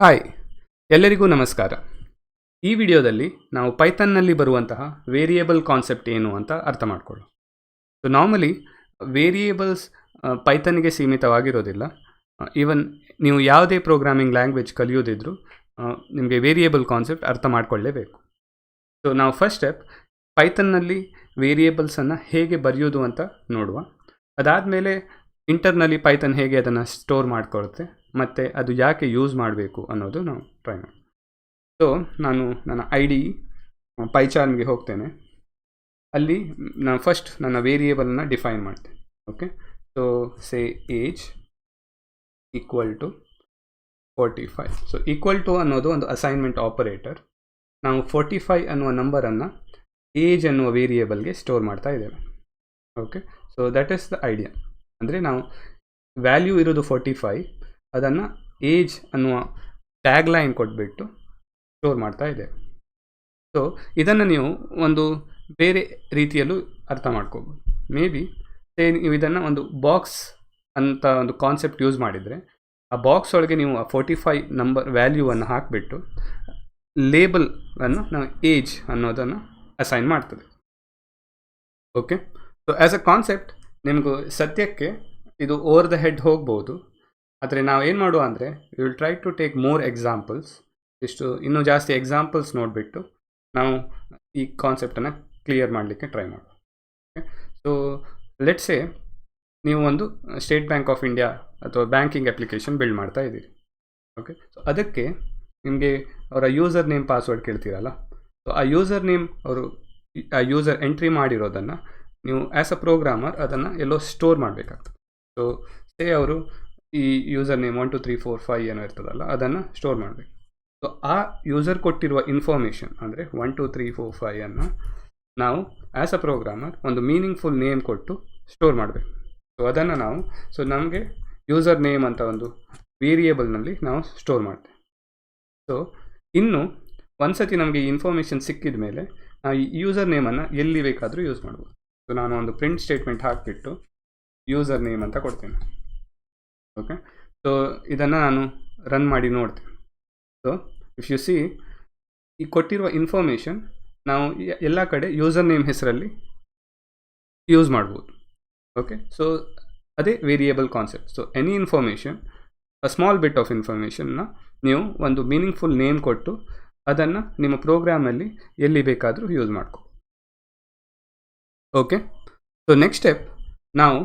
Hi, ಎಲ್ಲರಿಗೂ ನಮಸ್ಕಾರ. ಈ ವಿಡಿಯೋದಲ್ಲಿ ನಾವು ಪೈಥನ್ನಲ್ಲಿ ಬರುವಂತಹ ವೇರಿಯೇಬಲ್ ಕಾನ್ಸೆಪ್ಟ್ ಏನು ಅಂತ ಅರ್ಥ ಮಾಡ್ಕೊಳ್ಳೋಣ. ಸೊ ನಾರ್ಮಲಿ ವೇರಿಯೇಬಲ್ಸ್ ಪೈಥನ್ಗೆ ಸೀಮಿತವಾಗಿರೋದಿಲ್ಲ. ಈವನ್ ನೀವು ಯಾವುದೇ ಪ್ರೋಗ್ರಾಮಿಂಗ್ ಲ್ಯಾಂಗ್ವೇಜ್ ಕಲಿಯೋದಿದ್ರು ನಿಮಗೆ ವೇರಿಯೇಬಲ್ ಕಾನ್ಸೆಪ್ಟ್ ಅರ್ಥ ಮಾಡ್ಕೊಳ್ಳೇಬೇಕು. ಸೊ ನಾವು ಫಸ್ಟ್ ಸ್ಟೆಪ್ ಪೈಥನ್ನಲ್ಲಿ ವೇರಿಯೇಬಲ್ಸನ್ನು ಹೇಗೆ ಬರೆಯೋದು ಅಂತ ನೋಡುವ. ಅದಾದಮೇಲೆ ಇಂಟರ್ನಲ್ಲಿ ಪೈಥನ್ ಹೇಗೆ ಅದನ್ನು ಸ್ಟೋರ್ ಮಾಡ್ಕೊಳುತ್ತೆ, ಮತ್ತು ಅದು ಯಾಕೆ ಯೂಸ್ ಮಾಡಬೇಕು ಅನ್ನೋದು ನಾವು ಟ್ರೈ ಮಾಡಿ ಸೊ ನಾನು ನನ್ನ ಐ ಡಿ ಪೈಚಾರ್ಮ್ಗೆ ಹೋಗ್ತೇನೆ. ಅಲ್ಲಿ ನಾನು ಫಸ್ಟ್ ನನ್ನ ವೇರಿಯೇಬಲನ್ನು ಡಿಫೈನ್ ಮಾಡ್ತೇನೆ okay so say age equal to forty five so equal to ಅನ್ನೋದು ಒಂದು ಅಸೈನ್ಮೆಂಟ್ ಆಪರೇಟರ್ ನಾವು ಫೋರ್ಟಿ ಫೈವ್ ಅನ್ನುವ ನಂಬರನ್ನು ಏಜ್ ಅನ್ನುವ ವೇರಿಯೇಬಲ್ಗೆ ಸ್ಟೋರ್ ಮಾಡ್ತಾ ಇದ್ದೇವೆ. Okay so that is the idea ಅಂದರೆ ನಾವು ವ್ಯಾಲ್ಯೂ ಇರೋದು ಫೋರ್ಟಿ ಫೈವ್ ಅದನ್ನು ಏಜ್ ಅನ್ನುವ ಟ್ಯಾಗ್ ಲೈನ್ ಕೊಟ್ಬಿಟ್ಟು ಸ್ಟೋರ್ ಮಾಡ್ತಾ ಇದೆ ಸೊ ಇದನ್ನು ನೀವು ಒಂದು ಬೇರೆ ರೀತಿಯಲ್ಲೂ ಅರ್ಥ ಮಾಡ್ಕೋಬೋದು. ಮೇ ಬಿ ಸೇ ನೀವು ಇದನ್ನು ಒಂದು ಬಾಕ್ಸ್ ಅಂತ ಒಂದು ಕಾನ್ಸೆಪ್ಟ್ ಯೂಸ್ ಮಾಡಿದರೆ, ಆ ಬಾಕ್ಸ್ ಒಳಗೆ ನೀವು ಆ ಫೋರ್ಟಿ ಫೈವ್ ನಂಬರ್ ವ್ಯಾಲ್ಯೂವನ್ನು ಹಾಕಿಬಿಟ್ಟು ಲೇಬಲ್ ಅನ್ನು ನಾವು ಏಜ್ ಅನ್ನೋದನ್ನು ಅಸೈನ್ ಮಾಡ್ತದೆ okay so as a concept ನಿಮಗೂ ಸದ್ಯಕ್ಕೆ ಇದು ಓವರ್ ದ ಹೆಡ್ ಹೋಗ್ಬೋದು. ಆದರೆ ನಾವು ಏನು ಮಾಡುವ ಅಂದರೆ will try to take more examples ಇಷ್ಟು, ಇನ್ನೂ ಜಾಸ್ತಿ ಎಕ್ಸಾಂಪಲ್ಸ್ ನೋಡಿಬಿಟ್ಟು ನಾವು ಈ ಕಾನ್ಸೆಪ್ಟನ್ನು ಕ್ಲಿಯರ್ ಮಾಡಲಿಕ್ಕೆ ಟ್ರೈ ಮಾಡುವ. ಓಕೆ ಸೊ ಲೆಟ್ಸೇ ನೀವು ಒಂದು ಸ್ಟೇಟ್ ಬ್ಯಾಂಕ್ ಆಫ್ ಇಂಡಿಯಾ ಅಥವಾ ಬ್ಯಾಂಕಿಂಗ್ ಅಪ್ಲಿಕೇಶನ್ ಬಿಲ್ಡ್ ಮಾಡ್ತಾ ಇದ್ದೀರಿ. ಓಕೆ ಸೊ ಅದಕ್ಕೆ ನಿಮಗೆ ಅವರ ಯೂಸರ್ ನೇಮ್ ಪಾಸ್ವರ್ಡ್ ಕೇಳ್ತೀರಲ್ಲ? ಸೊ ಆ ಯೂಸರ್ ನೇಮ್ ಅವರು, ಆ ಯೂಸರ್ ಎಂಟ್ರಿ ಮಾಡಿರೋದನ್ನು ನೀವು ಆ್ಯಸ್ ಅ ಪ್ರೋಗ್ರಾಮರ್ ಅದನ್ನು ಎಲ್ಲೋ ಸ್ಟೋರ್ ಮಾಡಬೇಕಾಗ್ತದೆ. ಸೊ ಸೇ ಅವರು ಈ user name one two three four five ಏನೋ ಇರ್ತದಲ್ಲ, ಅದನ್ನು ಸ್ಟೋರ್ ಮಾಡಬೇಕು. ಸೊ ಆ ಯೂಸರ್ ಕೊಟ್ಟಿರುವ ಇನ್ಫಾರ್ಮೇಷನ್ ಅಂದರೆ one two three four five ಅನ್ನು ನಾವು ಆ್ಯಸ್ ಅ ಪ್ರೋಗ್ರಾಮರ್ ಒಂದು ಮೀನಿಂಗ್ಫುಲ್ ನೇಮ್ ಕೊಟ್ಟು ಸ್ಟೋರ್ ಮಾಡಬೇಕು. ಸೊ ಅದನ್ನು ನಾವು ಸೊ ನಮಗೆ ಯೂಸರ್ ನೇಮ್ ಅಂತ ಒಂದು ವೇರಿಯೇಬಲ್ನಲ್ಲಿ ನಾವು ಸ್ಟೋರ್ ಮಾಡ್ತೇವೆ. ಸೊ ಇನ್ನು ಒಂದು ಸತಿ ನಮಗೆ ಈ ಇನ್ಫಾರ್ಮೇಷನ್ ಸಿಕ್ಕಿದ ಮೇಲೆ ನಾವು ಈ ಯೂಸರ್ ನೇಮನ್ನು ಎಲ್ಲಿ ಬೇಕಾದರೂ ಯೂಸ್ ಮಾಡ್ಬೋದು. ಸೊ ನಾನು ಒಂದು ಪ್ರಿಂಟ್ ಸ್ಟೇಟ್ಮೆಂಟ್ ಹಾಕಿಬಿಟ್ಟು ಯೂಸರ್ ನೇಮ್ ಅಂತ ಕೊಡ್ತೇನೆ. ಓಕೆ ಸೊ ಇದನ್ನು ನಾನು ರನ್ ಮಾಡಿ ನೋಡ್ತೇನೆ. ಸೊ ಇಫ್ ಯು ಸಿ ಈ ಕೊಟ್ಟಿರುವ ಇನ್ಫಾರ್ಮೇಷನ್ ನಾವು ಎಲ್ಲ ಕಡೆ ಯೂಸರ್ ನೇಮ್ ಹೆಸರಲ್ಲಿ ಯೂಸ್ ಮಾಡ್ಬೋದು. ಓಕೆ ಸೊ ಅದೇ variable concept so any information a small bit of ಇನ್ಫಾರ್ಮೇಷನ್ನ ನೀವು ಒಂದು ಮೀನಿಂಗ್ಫುಲ್ ನೇಮ್ ಕೊಟ್ಟು ಅದನ್ನು ನಿಮ್ಮ ಪ್ರೋಗ್ರಾಮಲ್ಲಿ ಎಲ್ಲಿ ಬೇಕಾದರೂ ಯೂಸ್ ಮಾಡ್ಕೊ ಓಕೆ ಸೊ ನೆಕ್ಸ್ಟ್ ಸ್ಟೆಪ್ ನಾವು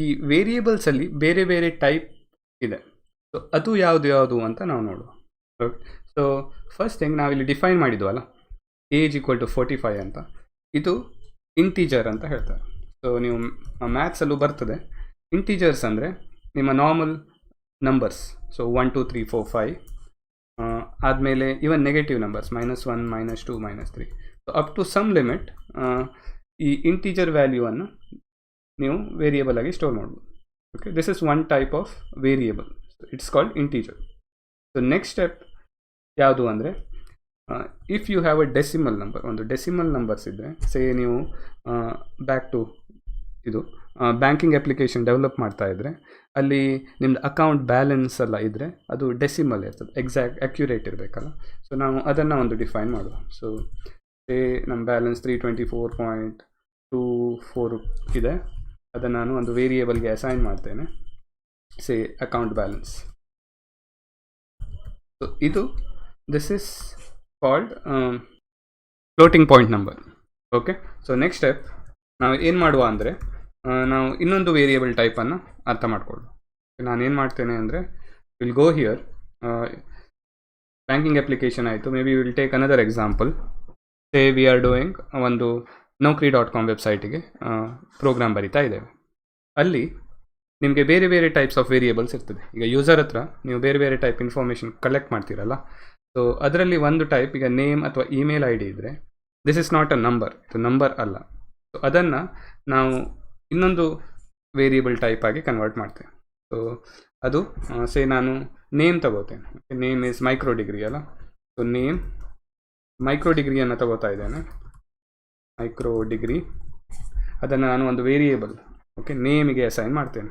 ಈ ವೇರಿಯೇಬಲ್ಸಲ್ಲಿ ಬೇರೆ ಬೇರೆ ಟೈಪ್ ಇದೆ. ಸೊ ಅದು ಯಾವುದು ಯಾವುದು ಅಂತ ನಾವು ನೋಡುವ. ಓಕೆ ಸೊ ಫಸ್ಟ್ ಥಿಂಗ್ ನಾವಿಲ್ಲಿ define ಮಾಡಿದ್ವಲ್ಲ. Age equal to forty five ಅಂತ. ಇದು ಇಂಟೀಜರ್ ಅಂತ ಹೇಳ್ತಾರೆ. ಸೊ ನೀವು ಮ್ಯಾಥ್ಸಲ್ಲೂ ಬರ್ತದೆ. ಇಂಟೀಜರ್ಸ್ ಅಂದರೆ ನಿಮ್ಮ normal numbers so one two three four five ಆದಮೇಲೆ even negative numbers minus one minus two minus three so up to some limit ಈ ಇಂಟೀಜರ್ ವ್ಯಾಲ್ಯೂವನ್ನು ನೀವು ವೇರಿಯೇಬಲ್ ಆಗಿ ಸ್ಟೋರ್ ಮಾಡ್ಬೋದು. Okay this is one type of variable it's called integer so next step ಯಾವುದು ಅಂದರೆ if you have a decimal number ಒಂದು decimal numbers ಇದ್ದರೆ say ನೀವು ಬ್ಯಾಕ್ ಟು ಇದು ಬ್ಯಾಂಕಿಂಗ್ ಅಪ್ಲಿಕೇಶನ್ ಡೆವಲಪ್ ಮಾಡ್ತಾ ಇದ್ದರೆ ಅಲ್ಲಿ ನಿಮ್ಮದು ಅಕೌಂಟ್ ಬ್ಯಾಲೆನ್ಸ್ ಎಲ್ಲ ಇದ್ದರೆ ಅದು ಡೆಸಿಮಲ್ ಇರ್ತದೆ ಎಕ್ಸಾಕ್ಟ್ ಅಕ್ಯುರೇಟ್ ಇರಬೇಕಲ್ಲ. ಸೊ ನಾವು ಅದನ್ನು ಒಂದು ಡಿಫೈನ್ ಮಾಡುವ. ಸೊ ಸೇ ನಮ್ಮ balance three twenty four point two four ಇದೆ. ಅದನ್ನು ನಾನು ಒಂದು ವೇರಿಯೇಬಲ್ಗೆ ಅಸೈನ್ ಮಾಡ್ತೇನೆ. ಸೇ ಅಕೌಂಟ್ ಬ್ಯಾಲೆನ್ಸ್ ಸೊ ಇದು this is called floating point number okay so next step ನಾವು ಏನು ಮಾಡುವ ಅಂದರೆ ನಾವು ಇನ್ನೊಂದು ವೇರಿಯೇಬಲ್ ಟೈಪನ್ನು ಅರ್ಥ ಮಾಡಿಕೊಳ್ಳು ನಾನು ಏನು ಮಾಡ್ತೇನೆ ಅಂದರೆ will go here banking application ಆಯಿತು. Maybe will take another example say we are doing ಒಂದು ನೌಕರಿ ಡಾಟ್ ಕಾಮ್ ವೆಬ್ಸೈಟಿಗೆ ಪ್ರೋಗ್ರಾಮ್ ಬರಿತಾ ಇದ್ದೇವೆ. ಅಲ್ಲಿ ನಿಮಗೆ ಬೇರೆ ಬೇರೆ ಟೈಪ್ಸ್ ಆಫ್ ವೇರಿಯೇಬಲ್ಸ್ ಇರ್ತದೆ. ಈಗ ಯೂಸರ್ ಹತ್ರ ನೀವು ಬೇರೆ ಬೇರೆ ಟೈಪ್ ಇನ್ಫಾರ್ಮೇಷನ್ ಕಲೆಕ್ಟ್ ಮಾಡ್ತೀರಲ್ಲ ಸೊ ಅದರಲ್ಲಿ ಒಂದು ಟೈಪ್ ಈಗ ನೇಮ್ ಅಥವಾ ಇಮೇಲ್ ಐ ಡಿ ಇದ್ದರೆ this is not a number ಇದು ನಂಬರ್ ಅಲ್ಲ. ಸೊ ಅದನ್ನು ನಾವು ಇನ್ನೊಂದು ವೇರಿಯೇಬಲ್ ಟೈಪ್ ಆಗಿ ಕನ್ವರ್ಟ್ ಮಾಡ್ತೇವೆ. ಸೊ ಅದು ಸೇ ನಾನು ನೇಮ್ ತಗೋತೇನೆ. ನೇಮ್ ಇಸ್ ಮೈಕ್ರೋ ಡಿಗ್ರಿ ಅಲ್ಲ. ಸೊ ನೇಮ್ ಮೈಕ್ರೋ ಡಿಗ್ರಿಯನ್ನು ತಗೋತಾ ಇದ್ದೇನೆ. ಮೈಕ್ರೋ ಡಿಗ್ರಿ ಅದನ್ನು ನಾನು ಒಂದು ವೇರಿಯೇಬಲ್ ಓಕೆ ನೇಮಿಗೆ ಅಸೈನ್ ಮಾಡ್ತೇನೆ.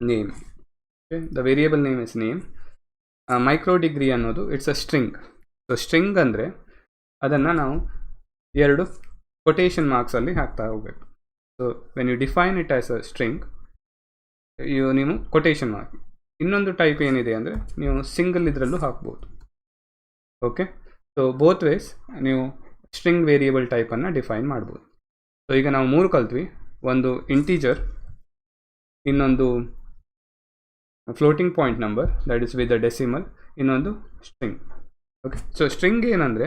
Name okay the variable name is name Micro Degree ಅನ್ನೋದು it's a string so string ಅಂದರೆ ಅದನ್ನು ನಾವು ಎರಡು ಕೊಟೇಷನ್ ಮಾರ್ಕ್ಸಲ್ಲಿ ಹಾಕ್ತಾ ಹೋಗ್ಬೇಕು. So when you define it as a string ಇವು ನೀವು ಕೊಟೇಶನ್ ಮಾರ್ಕ್ ಇನ್ನೊಂದು ಟೈಪ್ ಏನಿದೆ ಅಂದರೆ, ನೀವು ಸಿಂಗಲ್ ಇದರಲ್ಲೂ ಹಾಕ್ಬೋದು. ಓಕೆ ಸೊ ಬೋತ್ ವೇಸ್ ನೀವು ಸ್ಟ್ರಿಂಗ್ ವೇರಿಯಬಲ್ ಟೈಪನ್ನು ಡಿಫೈನ್ ಮಾಡ್ಬೋದು. ಸೊ ಈಗ ನಾವು ಮೂರು ಕಲ್ತ್ವಿ. ಒಂದು ಇಂಟೀಜರ್ ಇನ್ನೊಂದು floating point number that is with the decimal ಇನ್ನೊಂದು ಸ್ಟ್ರಿಂಗ್ ಓಕೆ ಸೊ ಸ್ಟ್ರಿಂಗ್ ಏನಂದರೆ,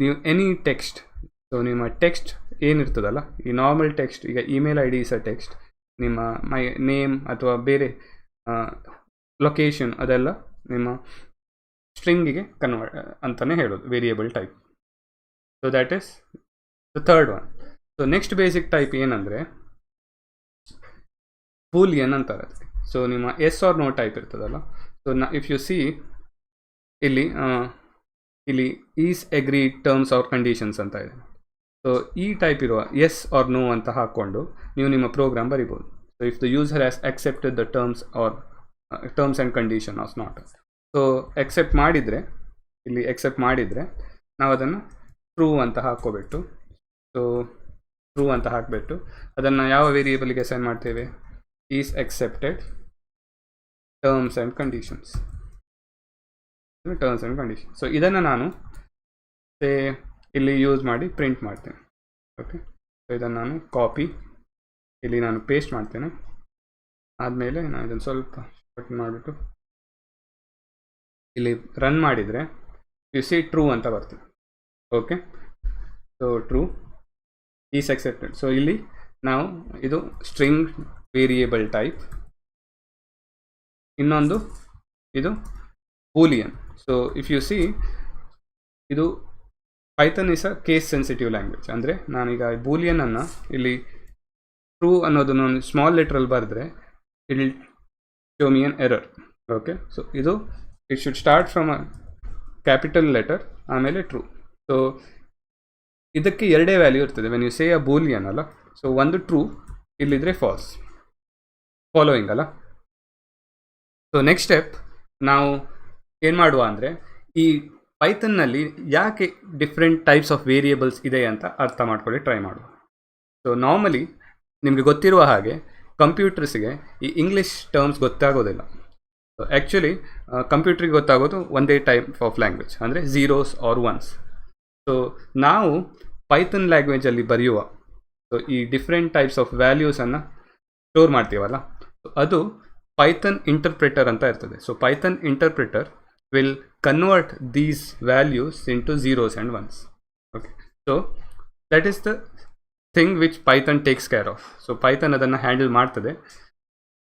ನೀವು ಎನಿ ಟೆಕ್ಸ್ಟ್ ಸೊ ನಿಮ್ಮ ಟೆಕ್ಸ್ಟ್ ಏನಿರ್ತದಲ್ಲ, ಈ ನಾರ್ಮಲ್ ಟೆಕ್ಸ್ಟ್ ಈಗ email I D is a text ನಿಮ್ಮ ಮೈ ನೇಮ್ ಅಥವಾ ಬೇರೆ ಲೊಕೇಶನ್ ಅದೆಲ್ಲ ನಿಮ್ಮ ಸ್ಟ್ರಿಂಗಿಗೆ ಕನ್ವರ್ಟ್ ಅಂತಲೇ ಹೇಳೋದು variable type so that is the third one so next basic type ಏನಂದರೆ ಬೂಲಿಯನ್ ಅಂತಾರೆ ಸೊ ನಿಮ್ಮ ಎಸ್ ಆರ್ ನೋ ಟೈಪ್ ಇರ್ತದಲ್ಲ. ಸೊ ನ ಇಫ್ ಯು ಸಿ ಇಲ್ಲಿ ಇಲ್ಲಿ is agree terms or conditions ಅಂತ ಇದೆ. ಸೊ ಈ ಟೈಪ್ ಇರುವ ಎಸ್ ಆರ್ ನೋ ಅಂತ ಹಾಕ್ಕೊಂಡು ನೀವು ನಿಮ್ಮ ಪ್ರೋಗ್ರಾಮ್ ಬರಿಬೋದು. So if the user has accepted the terms or terms and condition as not so accept ಮಾಡಿದರೆ, ಇಲ್ಲಿ ಎಕ್ಸೆಪ್ಟ್ ಮಾಡಿದರೆ ನಾವು ಅದನ್ನು ಟ್ರೂ ಅಂತ ಹಾಕ್ಕೋಬಿಟ್ಟು ಸೊ ಟ್ರೂ ಅಂತ ಹಾಕಿಬಿಟ್ಟು, ಅದನ್ನು ಯಾವ ವೇರಿಯೇಬಲ್ಗೆ ಅಸೈನ್ ಮಾಡ್ತೇವೆ? Is accepted terms and conditions terms and condition so ಇದನ್ನು ನಾನು ಇಲ್ಲಿ ಯೂಸ್ ಮಾಡಿ ಪ್ರಿಂಟ್ ಮಾಡ್ತೇನೆ. ಓಕೆ ಸೊ ಇದನ್ನು ನಾನು ಕಾಪಿ ಇಲ್ಲಿ ನಾನು ಪೇಸ್ಟ್ ಮಾಡ್ತೇನೆ. ಆದಮೇಲೆ ನಾನು ಇದನ್ನು ಸ್ವಲ್ಪ ಕಟ್ ಮಾಡಿಬಿಟ್ಟು ಇಲ್ಲಿ ರನ್ ಮಾಡಿದರೆ ಯು ಸಿ ಟ್ರೂ ಅಂತ ಬರ್ತದೆ. Okay so true is accepted so ಇಲ್ಲಿ ನಾವು ಇದು ಸ್ಟ್ರಿಂಗ್ ವೇರಿಯೇಬಲ್ ಟೈಪ್ ಇನ್ನೊಂದು ಇದು boolean so if you see ಇದು Python is a case sensitive language ಅಂದರೆ ನಾನೀಗ ಬೂಲಿಯನನ್ನು ಇಲ್ಲಿ ಟ್ರೂ ಅನ್ನೋದನ್ನು ಸ್ಮಾಲ್ ಲೆಟ್ರಲ್ಲಿ ಬರೆದ್ರೆ it will error okay so ಇದು it should start from a capital letter ಆಮೇಲೆ ಟ್ರೂ ಸೊ ಇದಕ್ಕೆ ಎರಡೇ ವ್ಯಾಲ್ಯೂ ಇರ್ತದೆ. When you say a boolean ಅಲ್ಲ? ಸೊ ಒಂದು ಟ್ರೂ ಇಲ್ಲಿದ್ರೆ ಫಾಲ್ಸ್ ಫಾಲೋಯಿಂಗ್ ಅಲ್ಲ? ಸೊ ನೆಕ್ಸ್ಟ್ ಸ್ಟೆಪ್ ನಾವು ಏನು ಮಾಡುವ ಅಂದರೆ, ಈ ಪೈಥನ್ನಲ್ಲಿ ಯಾಕೆ ಡಿಫ್ರೆಂಟ್ ಟೈಪ್ಸ್ ಆಫ್ ವೇರಿಯೇಬಲ್ಸ್ ಇದೆ ಅಂತ ಅರ್ಥ ಮಾಡ್ಕೊಳ್ಳಿ ಟ್ರೈ ಮಾಡುವ. ಸೊ ನಾರ್ಮಲಿ ನಿಮಗೆ ಗೊತ್ತಿರುವ ಹಾಗೆ ಕಂಪ್ಯೂಟರ್ಸ್ಗೆ ಈ ಇಂಗ್ಲೀಷ್ ಟರ್ಮ್ಸ್ ಗೊತ್ತಾಗೋದಿಲ್ಲ. ಆ್ಯಕ್ಚುಲಿ ಕಂಪ್ಯೂಟ್ರಿಗೆ ಗೊತ್ತಾಗೋದು ಒಂದೇ ಟೈಪ್ ಆಫ್ ಲ್ಯಾಂಗ್ವೇಜ್ ಅಂದರೆ ಝೀರೋಸ್ ಆರ್ ಒನ್ಸ್ ಸೊ ನಾವು ಪೈಥನ್ ಲ್ಯಾಂಗ್ವೇಜಲ್ಲಿ ಬರೆಯುವ ಸೊ ಈ ಡಿಫ್ರೆಂಟ್ ಟೈಪ್ಸ್ ಆಫ್ ವ್ಯಾಲ್ಯೂಸನ್ನು ಸ್ಟೋರ್ ಮಾಡ್ತೀವಲ್ಲ ಅದು ಪೈಥನ್ ಇಂಟರ್ಪ್ರಿಟರ್ ಅಂತ ಇರ್ತದೆ. So Python interpreter will convert these values into zeros and ones okay so that is the thing which Python takes care of so Python ಅದನ್ನು handle ಮಾಡ್ತದೆ.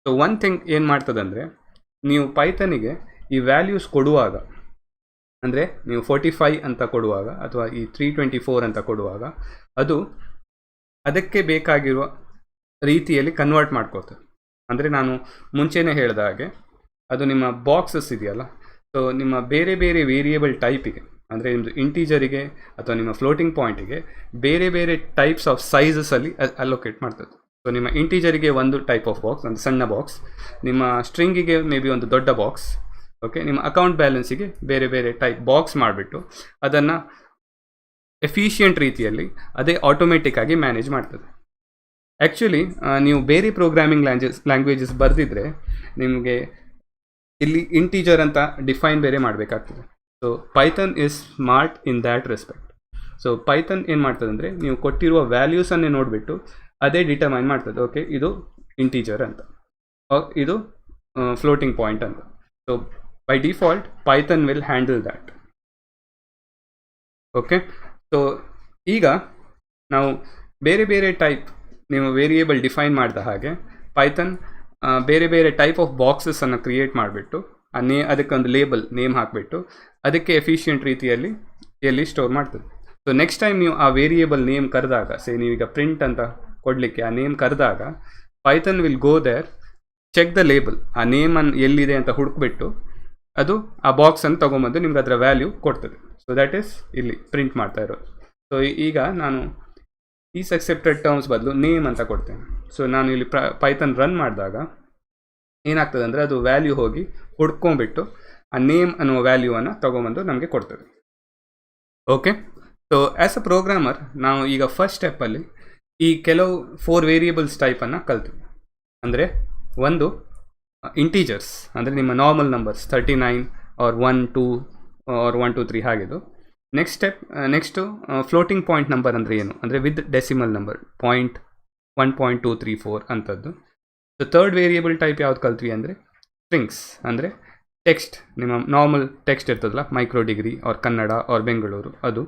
So one thing ಏನು ಮಾಡ್ತದೆ ಅಂದರೆ ನೀವು ಪೈಥನಿಗೆ ಈ ವ್ಯಾಲ್ಯೂಸ್ ಕೊಡುವಾಗ, ಅಂದರೆ ನೀವು ಫೋರ್ಟಿ ಫೈ ಅಂತ ಕೊಡುವಾಗ ಅಥವಾ ಈ ತ್ರೀ ಟ್ವೆಂಟಿ ಫೋರ್ ಅಂತ ಕೊಡುವಾಗ, ಅದು ಅದಕ್ಕೆ ಬೇಕಾಗಿರುವ ರೀತಿಯಲ್ಲಿ ಕನ್ವರ್ಟ್ ಮಾಡ್ಕೋತದೆ ಅಂದರೆ ನಾನು ಮುಂಚೆನೇ ಹೇಳಿದ ಹಾಗೆ, ಅದು ನಿಮ್ಮ ಬಾಕ್ಸಸ್ ಇದೆಯಲ್ಲ ಸೊ ನಿಮ್ಮ ಬೇರೆ ಬೇರೆ ವೇರಿಯೇಬಲ್ ಟೈಪಿಗೆ ಅಂದರೆ ನಿಮ್ಮದು ಇಂಟೀಜರಿಗೆ ಅಥವಾ ನಿಮ್ಮ ಫ್ಲೋಟಿಂಗ್ ಪಾಯಿಂಟಿಗೆ ಬೇರೆ ಬೇರೆ ಟೈಪ್ಸ್ ಆಫ್ ಸೈಜಸಲ್ಲಿ ಅಲೋಕೇಟ್ ಮಾಡ್ತದೆ ಸೊ ನಿಮ್ಮ ಇಂಟೀಜರಿಗೆ ಒಂದು ಟೈಪ್ ಆಫ್ ಬಾಕ್ಸ್ ಒಂದು ಸಣ್ಣ ಬಾಕ್ಸ್ ನಿಮ್ಮ ಸ್ಟ್ರಿಂಗಿಗೆ ಮೇ ಬಿ ಒಂದು ದೊಡ್ಡ ಬಾಕ್ಸ್ ಓಕೆ ನಿಮ್ಮ ಅಕೌಂಟ್ ಬ್ಯಾಲೆನ್ಸಿಗೆ ಬೇರೆ ಬೇರೆ ಟೈಪ್ ಬಾಕ್ಸ್ ಮಾಡಿಬಿಟ್ಟು ಅದನ್ನು ಎಫಿಷಿಯೆಂಟ್ ರೀತಿಯಲ್ಲಿ ಅದೇ ಆಟೋಮೆಟಿಕ್ಕಾಗಿ ಮ್ಯಾನೇಜ್ ಮಾಡ್ತದೆ. ಆ್ಯಕ್ಚುಲಿ ನೀವು ಬೇರೆ ಪ್ರೋಗ್ರಾಮಿಂಗ್ ಲ್ಯಾಂಗ್ವೇಜಸ್ ಲ್ಯಾಂಗ್ವೇಜಸ್ ಬರೆದಿದ್ರೆ ನಿಮಗೆ ಇಲ್ಲಿ ಇಂಟೀಜರ್ ಅಂತ ಡಿಫೈನ್ ಬೇರೆ ಮಾಡಬೇಕಾಗ್ತದೆ. So Python is smart in that respect so Python ಏನು ಮಾಡ್ತದೆ ಅಂದರೆ ನೀವು ಕೊಟ್ಟಿರುವ ವ್ಯಾಲ್ಯೂಸನ್ನೇ ನೋಡಿಬಿಟ್ಟು ಅದೇ ಡಿಟರ್ಮೈನ್ ಮಾಡ್ತದೆ. ಓಕೆ ಇದು ಇಂಟೀಜರ್ ಅಂತ. ಇದು ಫ್ಲೋಟಿಂಗ್ ಪಾಯಿಂಟ್ ಅಂತ. So by default Python will handle that okay so ಈಗ ನಾವು ಬೇರೆ ಬೇರೆ ಟೈಪ್ ನೀವು ವೇರಿಯೇಬಲ್ ಡಿಫೈನ್ ಮಾಡಿದ ಹಾಗೆ ಪೈಥನ್ ಬೇರೆ ಬೇರೆ ಟೈಪ್ ಆಫ್ ಬಾಕ್ಸಸನ್ನು ಕ್ರಿಯೇಟ್ ಮಾಡಿಬಿಟ್ಟು, ಆ ನೇ ಅದಕ್ಕೆ ಒಂದು ಲೇಬಲ್ ನೇಮ್ ಹಾಕಿಬಿಟ್ಟು, ಅದಕ್ಕೆ ಎಫಿಷಿಯೆಂಟ್ ರೀತಿಯಲ್ಲಿ, ಎಲ್ಲಿ ಸ್ಟೋರ್ ಮಾಡ್ತದೆ. ಸೊ ನೆಕ್ಸ್ಟ್ ಟೈಮ್ ನೀವು ಆ ವೇರಿಯೇಬಲ್ ನೇಮ್ ಕರೆದಾಗ ಸೇ ನೀವೀಗ ಪ್ರಿಂಟ್ ಅಂತ ಕೊಡಲಿಕ್ಕೆ ಆ ನೇಮ್ ಕರೆದಾಗ Python will go there check the label ಆ ನೇಮನ್ನು ಎಲ್ಲಿದೆ ಅಂತ ಹುಡುಕ್ಬಿಟ್ಟು, ಅದು ಆ ಬಾಕ್ಸನ್ನು ತೊಗೊಂಬಂದು ನಿಮ್ಗೆ ಅದರ ವ್ಯಾಲ್ಯೂ ಕೊಡ್ತದೆ. ಸೊ ದ್ಯಾಟ್ ಈಸ್ ಇಲ್ಲಿ ಪ್ರಿಂಟ್ ಮಾಡ್ತಾ ಇರೋದು. ಸೊ ಈಗ ನಾನು ಈಸ್ ಅಕ್ಸೆಪ್ಟೆಡ್ ಟರ್ಮ್ಸ್ ಬದಲು ನೇಮ್ ಅಂತ ಕೊಡ್ತೇನೆ. ಸೊ ನಾನು ಇಲ್ಲಿ ಪ್ರ ಪೈಥನ್ ರನ್ ಮಾಡಿದಾಗ, ಏನಾಗ್ತದೆ ಅಂದರೆ ಅದು ವ್ಯಾಲ್ಯೂ ಹೋಗಿ ಹುಡ್ಕೊಂಬಿಟ್ಟು ಆ ನೇಮ್ ಅನ್ನುವ ವ್ಯಾಲ್ಯೂವನ್ನು ತೊಗೊಂಬಂದು ನಮಗೆ ಕೊಡ್ತದೆ. Okay so as a programmer ನಾವು ಈಗ ಫಸ್ಟ್ ಸ್ಟೆಪ್ಪಲ್ಲಿ ಈ ಕೆಲವು ಫೋರ್ ವೇರಿಯೇಬಲ್ಸ್ ಟೈಪನ್ನು ಕಲ್ತೀವಿ. ಅಂದರೆ ಒಂದು ಇಂಟೀಜರ್ಸ್ ಅಂದರೆ ನಿಮ್ಮ normal numbers thirty nine or one two or one two three ಹಾಗೆದು next step next floating point number ಅಂದರೆ ಏನು? ಅಂದರೆ with decimal number point one point two three four ಅಂಥದ್ದು. ಸೊ ಥರ್ಡ್ ವೇರಿಯೇಬಲ್ ಟೈಪ್ ಯಾವ್ದು ಕಲ್ತ್ವಿ ಅಂದರೆ? Strings ಅಂದರೆ text ನಿಮ್ಮ normal text ಇರ್ತದಲ್ಲ Micro Degree or Kannada or Bengaluru, ಅದು.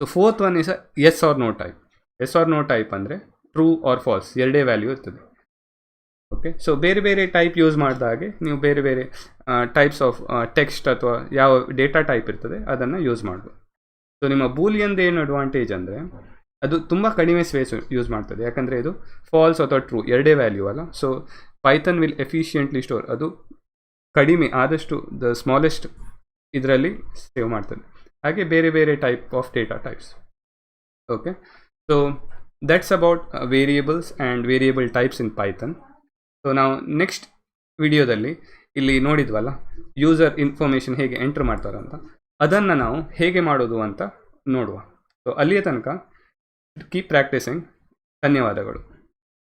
So fourth one is yes or no type yes or no type ಅಂದರೆ true or false ಎರಡೇ ವ್ಯಾಲ್ಯೂ ಇರ್ತದೆ. ಓಕೆ ಸೊ ಬೇರೆ ಬೇರೆ ಟೈಪ್ ಯೂಸ್ ಮಾಡಿದ ಹಾಗೆ ನೀವು ಬೇರೆ ಬೇರೆ ಟೈಪ್ಸ್ ಆಫ್ ಟೆಕ್ಸ್ಟ್ ಅಥವಾ ಯಾವ ಡೇಟಾ ಟೈಪ್ ಇರ್ತದೆ, ಅದನ್ನು ಯೂಸ್ ಮಾಡ್ಬೋದು. ಸೊ ನಿಮ್ಮ ಬೂಲಿಯಂದು ಏನು ಅಡ್ವಾಂಟೇಜ್ ಅಂದರೆ, ಅದು ತುಂಬ ಕಡಿಮೆ ಸ್ಪೇಸ್ ಯೂಸ್ ಮಾಡ್ತದೆ. ಯಾಕಂದರೆ ಇದು ಫಾಲ್ಸ್ ಅಥವಾ ಟ್ರೂ ಎರಡೇ ವ್ಯಾಲ್ಯೂ ಅಲ್ಲ. So Python will efficiently store ಅದು ಕಡಿಮೆ ಆದಷ್ಟು ದ ಸ್ಮಾಲೆಸ್ಟ್ ಇದರಲ್ಲಿ ಸೇವ್ ಮಾಡ್ತದೆ. ಹಾಗೆ ಬೇರೆ ಬೇರೆ type of data types okay so that's about variables and variable types in Python so ನಾವು ನೆಕ್ಸ್ಟ್ ವಿಡಿಯೋದಲ್ಲಿ ಇಲ್ಲಿ ನೋಡಿದ್ವಲ್ಲ ಯೂಸರ್ ಇನ್ಫಾರ್ಮೇಷನ್ ಹೇಗೆ ಎಂಟ್ರ್ ಮಾಡ್ತಾರಂತ. ಅದನ್ನು ನಾವು ಹೇಗೆ ಮಾಡೋದು ಅಂತ ನೋಡುವ. ಸೊ ಅಲ್ಲಿಯ ತನಕ ಕೀಪ್ ಪ್ರಾಕ್ಟೀಸಿಂಗ್ ಧನ್ಯವಾದಗಳು.